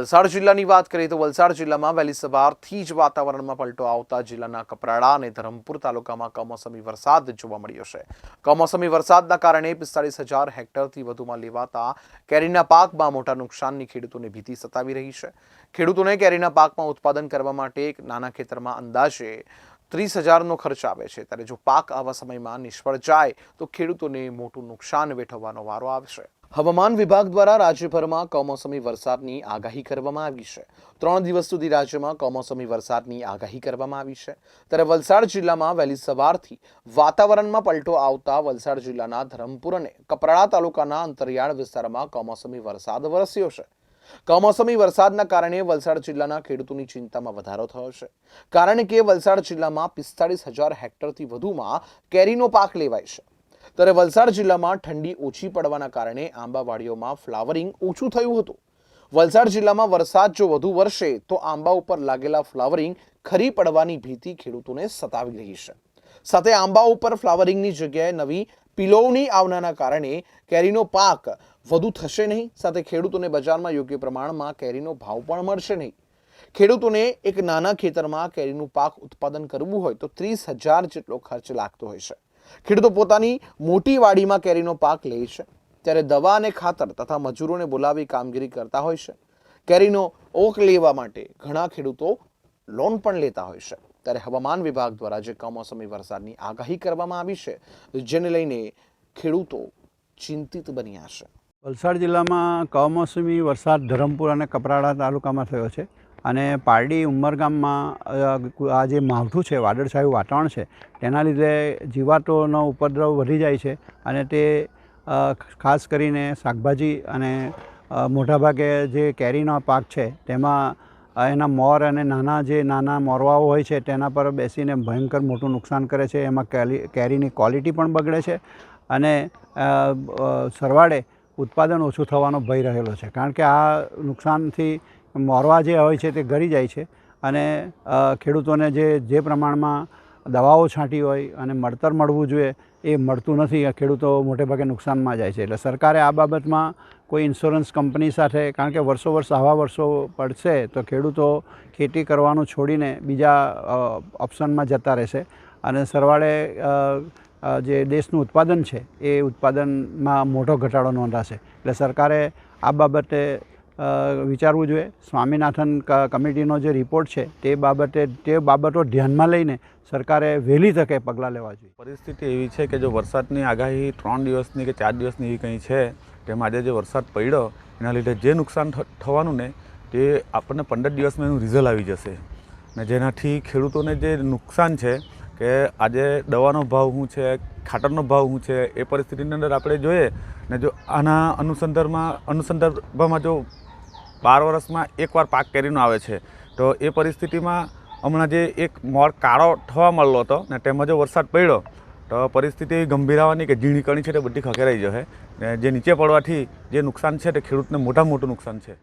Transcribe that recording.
વલસાડ જિલ્લાની વાત કરીએ તો વલસાડ જિલ્લામાં વહેલી સવારથી જ વાતાવરણમાં પલટો આવતા જિલ્લાના કપરાડા અને ધરમપુર તાલુકામાં કમોસમી વરસાદ જોવા મળ્યો છે. કમોસમી વરસાદના કારણે પિસ્તાળીસ હજાર હેક્ટરથી વધુમાં લેવાતા કેરીના પાકમાં મોટા નુકસાનની ખેડૂતોને ભીતિ સતાવી રહી છે. ખેડૂતોને કેરીના પાકમાં ઉત્પાદન કરવા માટે એક નાના ખેતરમાં અંદાજે ત્રીસ હજારનો ખર્ચ આવે છે. ત્યારે જો પાક આવા સમયમાં નિષ્ફળ જાય તો ખેડૂતોને મોટું નુકસાન વેઠવવાનો વારો આવશે હવામાન વિભાગ દ્વારા રાજ્યભરમાં કમોસમી વરસાદની આગાહી કરવામાં આવી છે. ત્રણ દિવસ સુધી રાજ્યમાં કમોસમી વરસાદની આગાહી કરવામાં આવી છે. ત્યારે વલસાડ જિલ્લામાં વહેલી સવારથી વાતાવરણમાં પલટો આવતા વલસાડ જિલ્લાના ધરમપુર અને કપરાડા તાલુકાના અંતરિયાળ વિસ્તારમાં કમોસમી વરસાદ વરસ્યો છે. કમોસમી વરસાદના કારણે વલસાડ જિલ્લાના ખેડૂતોની ચિંતામાં વધારો થયો છે. કારણ કે વલસાડ જિલ્લામાં પિસ્તાળીસ હજાર હેક્ટરથી વધુમાં કેરીનો પાક લેવાય છે. ત્યારે વલસાડ જિલ્લામાં ઠંડી ઓછી પડવાના કારણે આંબાવાડીઓમાં ફ્લાવરિંગ ઓછું થયું હતું. વલસાડ જિલ્લામાં વરસાદ જો વધુ વરસે તો આંબા ઉપર લાગેલા ફ્લાવરિંગ ખરી પડવાની ભીતિ ખેડૂતોને સતાવી રહી છે. સાથે આંબા ઉપર ફ્લાવરિંગની જગ્યાએ નવી પિલોવણી આવવાના કારણે કેરીનો પાક વધુ થશે નહીં. સાથે ખેડૂતોને બજારમાં યોગ્ય પ્રમાણમાં કેરીનો ભાવ પણ મળશે નહીં. ખેડૂતોને એક નાના ખેતરમાં કેરીનું પાક ઉત્પાદન કરવું હોય તો ત્રીસ હજાર જેટલો ખર્ચ લાગતો હોય છે. ખેડૂતો પોતાની મોટી વાડીમાં કેરીનો પાક લે છે. ત્યારે દવા અને ખાતર તથા મજૂરોને બોલાવી કામગીરી કરતા હોય છે. કેરીનો ઓક લેવા માટે ઘણા ખેડૂતો લોન પણ લેતા હોય છે. ત્યારે હવામાન વિભાગ દ્વારા જે કમોસમી વરસાદની આગાહી કરવામાં આવી છે, જેને લઈને ખેડૂતો ચિંતિત બન્યા છે. વલસાડ જિલ્લામાં કમોસમી વરસાદ ધરમપુર અને કપરાડા તાલુકામાં થયો છે. અને પારડી ઉમરગામમાં આ જે માવઠું છે, વાદળછાયું વાતાવરણ છે, તેના લીધે જીવાતોનો ઉપદ્રવ વધી જાય છે અને તે ખાસ કરીને શાકભાજી અને મોટાભાગે જે કેરીનો પાક છે, તેમાં એના મોર અને નાના જે નાના મોરવાઓ હોય છે, તેના પર બેસીને ભયંકર મોટું નુકસાન કરે છે. એમાં કેરી કેરીની ક્વોલિટી પણ બગડે છે અને સરવાળે ઉત્પાદન ઓછું થવાનો ભય રહેલો છે. કારણ કે આ નુકસાનથી મોરવા જે હોય છે તે ગળી જાય છે. અને ખેડૂતોને જે જે પ્રમાણમાં દવાઓ છાંટી હોય અને મળતર મળવું જોઈએ, એ મળતું નથી. ખેડૂતો મોટેભાગે નુકસાનમાં જાય છે. એટલે સરકારે આ બાબતમાં કોઈ ઇન્સ્યોરન્સ કંપની સાથે, કારણ કે વર્ષો વર્ષ, આવા વર્ષો પડશે, તો ખેડૂતો ખેતી કરવાનું છોડીને બીજા ઓપ્શનમાં જતા રહેશે. અને સરવાળે જે દેશનું ઉત્પાદન છે, એ ઉત્પાદનમાં મોટો ઘટાડો નોંધાશે. એટલે સરકારે આ બાબતે વિચારવું જોઈએ. સ્વામિનાથન કમિટીનો જે રિપોર્ટ છે, તે બાબતે, તે બાબતો ધ્યાનમાં લઈને સરકારે વહેલી તકે પગલાં લેવા જોઈએ. પરિસ્થિતિ એવી છે કે જો વરસાદની આગાહી ત્રણ દિવસની કે ચાર દિવસની એવી કંઈ છે, તેમાં આજે જે વરસાદ પડ્યો, એના લીધે જે નુકસાન થવાનું ને, તે આપણને પંદર દિવસમાં એનું રિઝલ્ટ આવી જશે. ને જેનાથી ખેડૂતોને જે નુકસાન છે, કે આજે દવાનો ભાવ શું છે, ખાતરનો ભાવ શું છે, એ પરિસ્થિતિની અંદર આપણે જોઈએ, ને જો આના અનુસંધાનમાં અનુસંધાનમાં જો બાર વર્ષમાં એકવાર પાક કેરીનો આવે છે. તો એ પરિસ્થિતિમાં હમણાં જે એક મોર કાળો થવા મળ્યો હતો ને તેમાં જો વરસાદ પડ્યો, તો પરિસ્થિતિ ગંભીર આવવાની કે ઝીણી કણી છે તે બધી ખખેરાઈ જશે. ને જે નીચે પડવાથી જે નુકસાન છે તે ખેડૂતને મોટા મોટું નુકસાન છે.